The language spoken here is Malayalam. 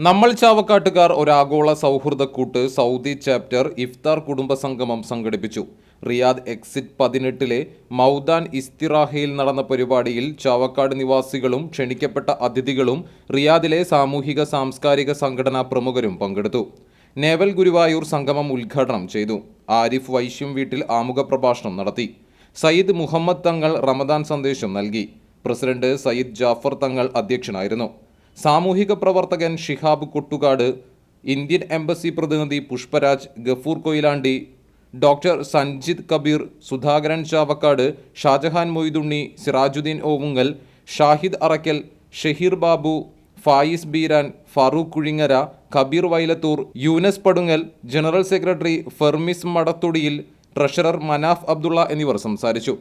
നമ്മൾ ചാവക്കാട്ടുകാർ ഒരാഗോള സൗഹൃദക്കൂട്ട് സൗദി ചാപ്റ്റർ ഇഫ്താർ കുടുംബ സംഗമം സംഘടിപ്പിച്ചു. റിയാദ് എക്സിറ്റ് പതിനെട്ടിലെ മൗദാൻ ഇസ്തിറാഹയിൽ നടന്ന പരിപാടിയിൽ ചാവക്കാട് നിവാസികളും ക്ഷണിക്കപ്പെട്ട അതിഥികളും റിയാദിലെ സാമൂഹിക സാംസ്കാരിക സംഘടനാ പ്രമുഖരും പങ്കെടുത്തു. നേവൽ ഗുരുവായൂർ സംഗമം ഉദ്ഘാടനം ചെയ്തു. ആരിഫ് വൈശ്യം വീട്ടിൽ ആമുഖ പ്രഭാഷണം നടത്തി. സയ്യിദ് മുഹമ്മദ് തങ്ങൾ റമദാൻ സന്ദേശം നൽകി. പ്രസിഡന്റ് സയ്യിദ് ജാഫർ തങ്ങൾ അധ്യക്ഷനായിരുന്നു. സാമൂഹിക പ്രവർത്തകൻ ഷിഹാബ് കൊട്ടുകാട് ഇന്ത്യൻ എംബസി പ്രതിനിധി Pushparaj Gafoor Koyilandy doctor Sanjith Kabeer Sudhakaran Chavakkad Shajahan Moythunni Sirajuddin Ovungal Shahid Arakkal Shaheer Babu Faiz Beeran Farooq Kuzhingara Kabeer Vailathur Younus Padungal general secretary Fermis Madathodiyil treasurer Manaf Abdulla എന്നിവർ സംസാരിച്ചു.